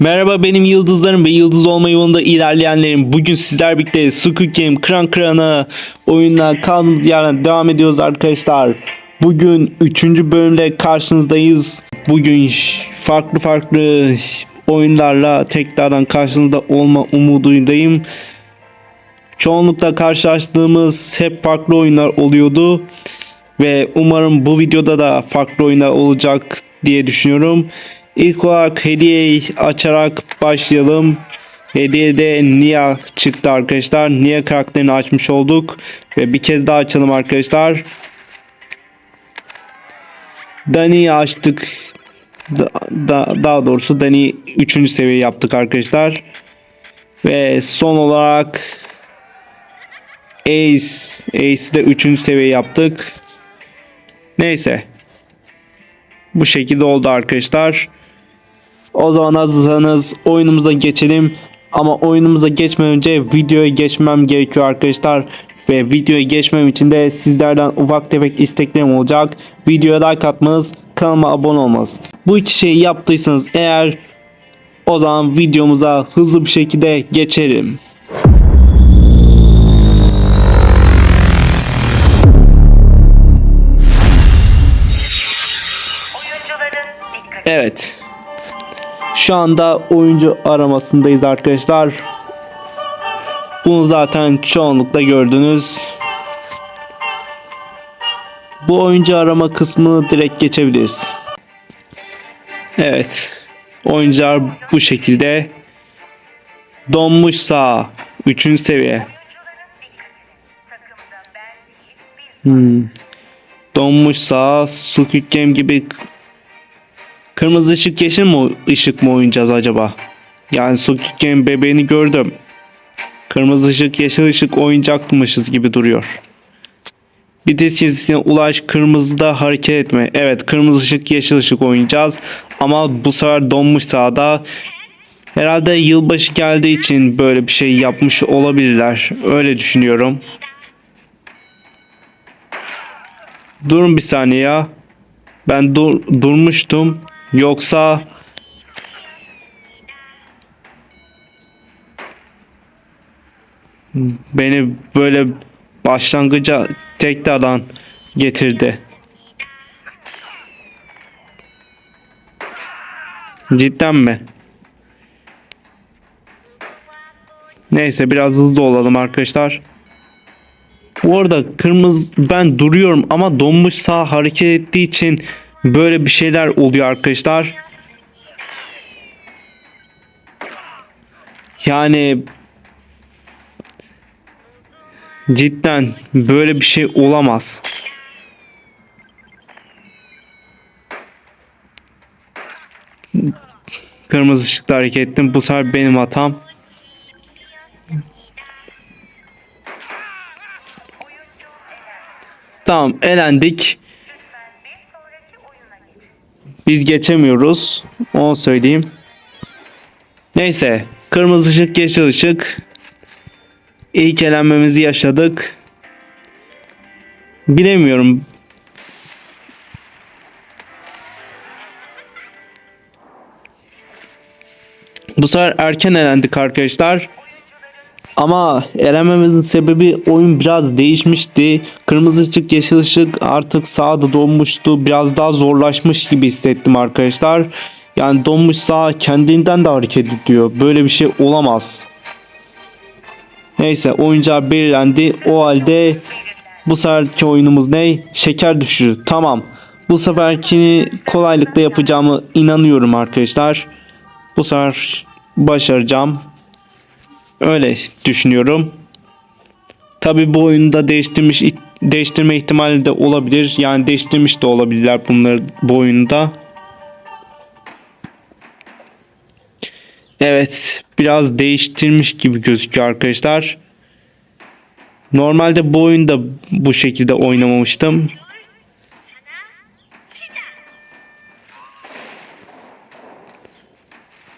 Merhaba benim yıldızlarım ve yıldız olma yolunda ilerleyenlerim. Bugün sizler birlikte Squid Game Kran Kran'a oyunla kaldığımız yerden devam ediyoruz arkadaşlar. Bugün 3. bölümde karşınızdayız. Bugün farklı farklı oyunlarla tekrardan karşınızda olma umuduyum. Çoğunlukla karşılaştığımız hep farklı oyunlar oluyordu. Ve umarım bu videoda da farklı oyunlar olacak diye düşünüyorum. İlk olarak hediyeyi açarak başlayalım. Hediyede Nia çıktı arkadaşlar. Nia karakterini açmış olduk. Ve bir kez daha açalım arkadaşlar. Dani'yi açtık. Da, da- daha doğrusu Dani 3. seviye yaptık arkadaşlar. Ve son olarak Ace. Ace'i de 3. seviye yaptık. Neyse. Bu şekilde oldu arkadaşlar. O zaman hazırsanız oyunumuza geçelim. Ama oyunumuza geçmeden önce videoya geçmem gerekiyor arkadaşlar. Ve videoya geçmem için de sizlerden ufak tefek isteklerim olacak. Videoya like atmanız, kanalıma abone olmanız. Bu iki şeyi yaptıysanız eğer o zaman videomuza hızlı bir şekilde geçelim. Evet. Şu anda oyuncu aramasındayız arkadaşlar. Bunu zaten çoğunlukla gördünüz. Bu oyuncu arama kısmını direkt geçebiliriz. Evet. Oyuncular bu şekilde. Donmuş sağ. 3. seviye. Biz Donmuş sağ. Squid Game gibi Kırmızı ışık yeşil mi ışık mı oynayacağız acaba? Yani Game bebeğini gördüm. Kırmızı ışık yeşil ışık oynayacakmışız gibi duruyor. Bitiş çizgisine ulaş kırmızıda hareket etme. Evet kırmızı ışık yeşil ışık oynayacağız. Ama bu sefer donmuş sahada. Herhalde yılbaşı geldiği için böyle bir şey yapmış olabilirler. Öyle düşünüyorum. Durun bir saniye ya. Ben dur durmuştum. Yoksa beni böyle başlangıca tekrardan getirdi. Cidden mi? Neyse biraz hızlı olalım arkadaşlar. Bu arada kırmızı ben duruyorum ama donmuş sağ hareket ettiği için böyle bir şeyler oluyor arkadaşlar. Yani cidden böyle bir şey olamaz. Kırmızı ışıkta hareket ettim. Bu sefer benim hatam. Tamam elendik. lütfen bir sonraki oyuna geçin. Biz geçemiyoruz. Onu söyleyeyim. Neyse. Kırmızı ışık, yeşil ışık. İlk elenmemizi yaşadık. Bilemiyorum. Bu sefer erken elendik arkadaşlar. Ama elenmemizin sebebi oyun biraz değişmişti. Kırmızı ışık, yeşil ışık artık sağda donmuştu. Biraz daha zorlaşmış gibi hissettim arkadaşlar. Yani donmuş sağ kendinden de hareket ediyor. Böyle bir şey olamaz. Neyse oyuncağı belirlendi. O halde bu seferki oyunumuz ne? Şeker düşürü. Tamam. Bu seferkini kolaylıkla yapacağımı inanıyorum arkadaşlar. Bu sefer başaracağım. Öyle düşünüyorum. Tabi bu oyunda değiştirmiş değiştirme ihtimali de olabilir. Yani değiştirmiş de olabilirler bunları bu oyunda. Evet, biraz değiştirmiş gibi gözüküyor arkadaşlar. Normalde bu oyunda bu şekilde oynamamıştım.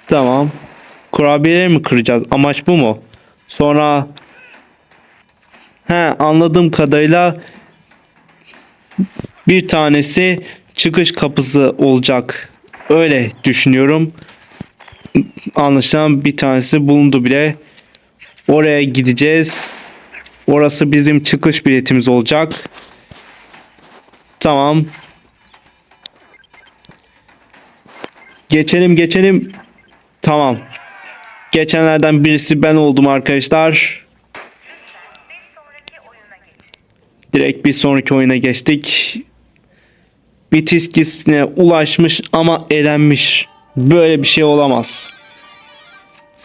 Tamam. Kurabiyeleri mi kıracağız? Amaç bu mu? Sonra He anladığım kadarıyla bir tanesi çıkış kapısı olacak. Öyle düşünüyorum. Anlaşılan bir tanesi bulundu bile. Oraya gideceğiz. Orası bizim çıkış biletimiz olacak. Tamam. Geçelim geçelim. Tamam. Geçenlerden birisi ben oldum arkadaşlar. Direkt bir sonraki oyuna geçtik. Bitiskisine ulaşmış ama elenmiş. Böyle bir şey olamaz.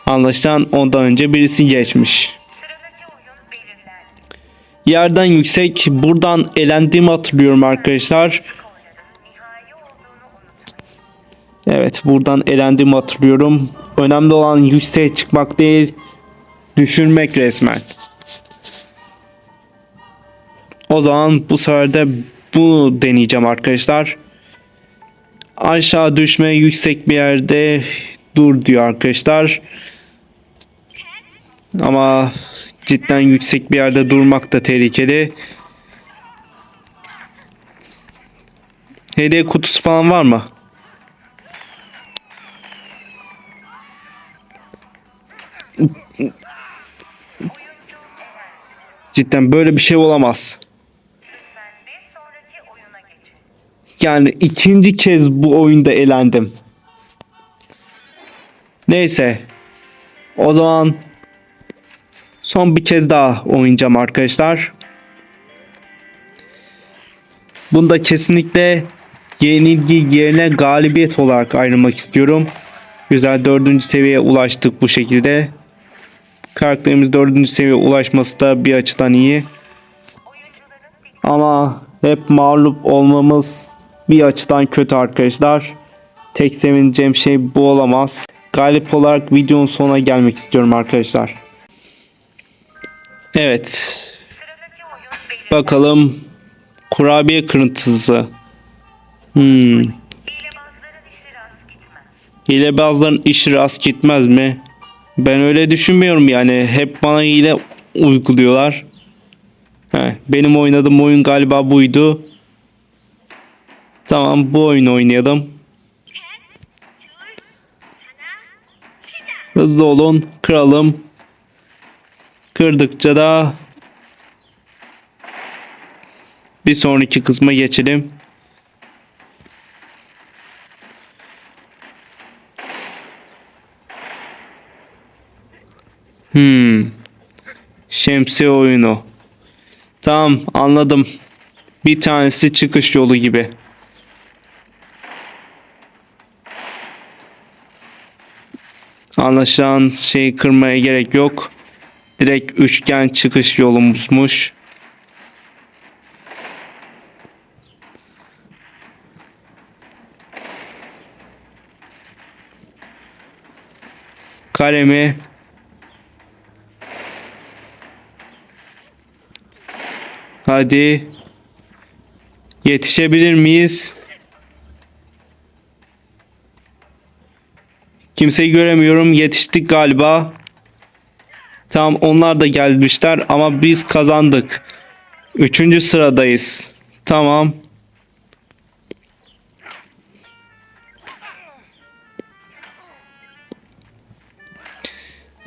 Anlaşılan ondan önce birisi geçmiş. Yerden yüksek buradan elendiğimi hatırlıyorum arkadaşlar. Evet buradan elendiğimi hatırlıyorum. Önemli olan yükseğe çıkmak değil düşürmek resmen. O zaman bu sefer de bunu deneyeceğim arkadaşlar. Aşağı düşme yüksek bir yerde dur diyor arkadaşlar. Ama cidden yüksek bir yerde durmak da tehlikeli. Hediye kutusu falan var mı? Cidden böyle bir şey olamaz. Yani ikinci kez bu oyunda elendim. Neyse. O zaman son bir kez daha oynayacağım arkadaşlar. Bunda kesinlikle yenilgi yerine galibiyet olarak ayrılmak istiyorum. Güzel dördüncü seviyeye ulaştık bu şekilde. Karakterimiz dördüncü seviyeye ulaşması da bir açıdan iyi. Ama hep mağlup olmamız bir açıdan kötü arkadaşlar. Tek sevineceğim şey bu olamaz. Galip olarak videonun sonuna gelmek istiyorum arkadaşlar. Evet. Bakalım. Kurabiye kırıntısı. Hmm. Hilebazların işi rast gitmez mi? Ben öyle düşünmüyorum yani. Hep bana hile uyguluyorlar. He, benim oynadığım oyun galiba buydu. Tamam bu oyunu oynayalım. Hızlı olun. Kıralım. Kırdıkça da bir sonraki kısma geçelim. Hmm. Şemsiye oyunu. Tamam anladım. Bir tanesi çıkış yolu gibi. Anlaşılan şeyi kırmaya gerek yok. Direkt üçgen çıkış yolumuzmuş. Karemi Hadi. Yetişebilir miyiz? Kimseyi göremiyorum. Yetiştik galiba. Tamam onlar da gelmişler ama biz kazandık. Üçüncü sıradayız. Tamam.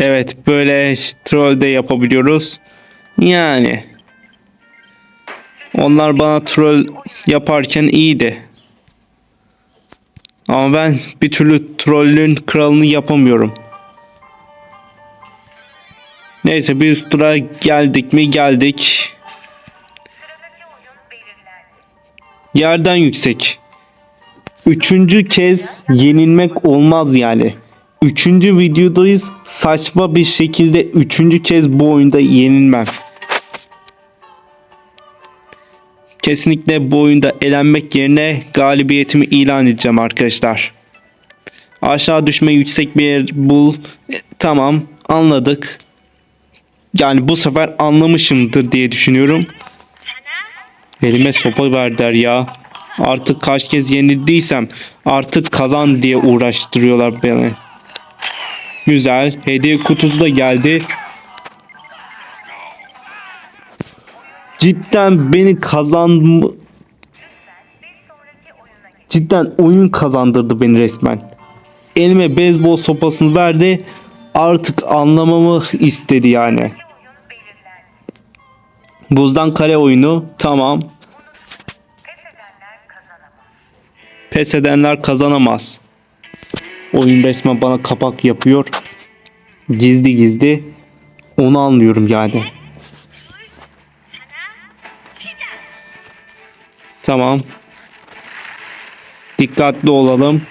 Evet böyle troll de yapabiliyoruz. Yani. Onlar bana troll yaparken iyiydi. Ama ben bir türlü trollün kralını yapamıyorum. Neyse bir üst tura geldik mi geldik. Yerden yüksek. Üçüncü kez yenilmek olmaz yani. Üçüncü videodayız. Saçma bir şekilde üçüncü kez bu oyunda yenilmem. Kesinlikle bu oyunda elenmek yerine galibiyetimi ilan edeceğim arkadaşlar. Aşağı düşme yüksek bir yer bul. E, tamam anladık. Yani bu sefer anlamışımdır diye düşünüyorum. Elime sopa verdiler ya. Artık kaç kez yenildiysem artık kazan diye uğraştırıyorlar beni. Güzel. Hediye kutusu da geldi. Cidden beni kazan cidden oyun kazandırdı beni resmen. elime beyzbol sopasını verdi. Artık anlamamı istedi yani. Buzdan kale oyunu tamam. Pes edenler kazanamaz. Oyun resmen bana kapak yapıyor. Gizli gizli. Onu anlıyorum yani. Tamam. Dikkatli olalım.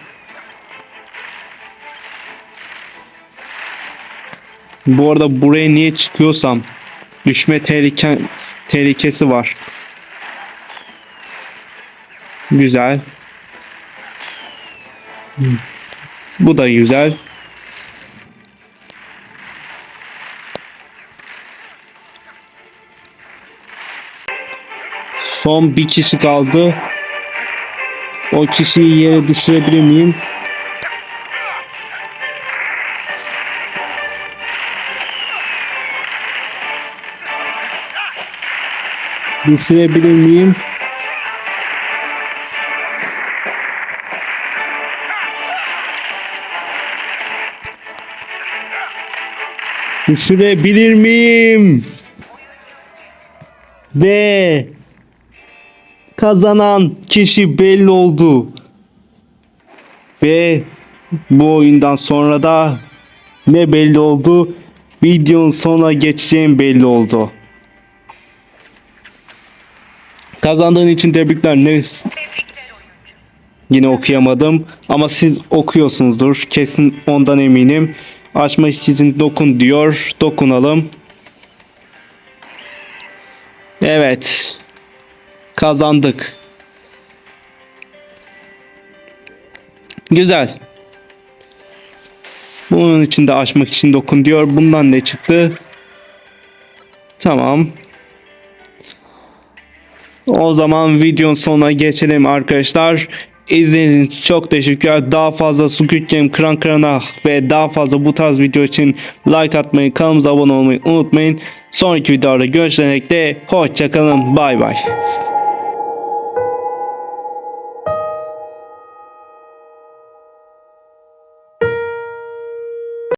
Bu arada buraya niye çıkıyorsam düşme tehlike, tehlikesi var. Güzel. Bu da güzel. Son bir kişi kaldı. O kişiyi yere düşürebilir miyim? Düşürebilir miyim? Düşürebilir miyim? Ve kazanan kişi belli oldu. Ve bu oyundan sonra da ne belli oldu? Videonun sonuna geçeceğim belli oldu. Kazandığın için tebrikler. Ne. Yine okuyamadım ama siz okuyorsunuzdur. Kesin ondan eminim. Açmak için dokun diyor. Dokunalım. Evet. Kazandık. Güzel. Bunun için de açmak için dokun diyor. Bundan ne çıktı? Tamam. O zaman videonun sonuna geçelim arkadaşlar. İzlediğiniz için çok teşekkürler. Daha fazla Squid Game Kran Kran'a ve daha fazla bu tarz video için like atmayı, kanalımıza abone olmayı unutmayın. Sonraki videoda görüşene dek de hoşçakalın. Bay bay.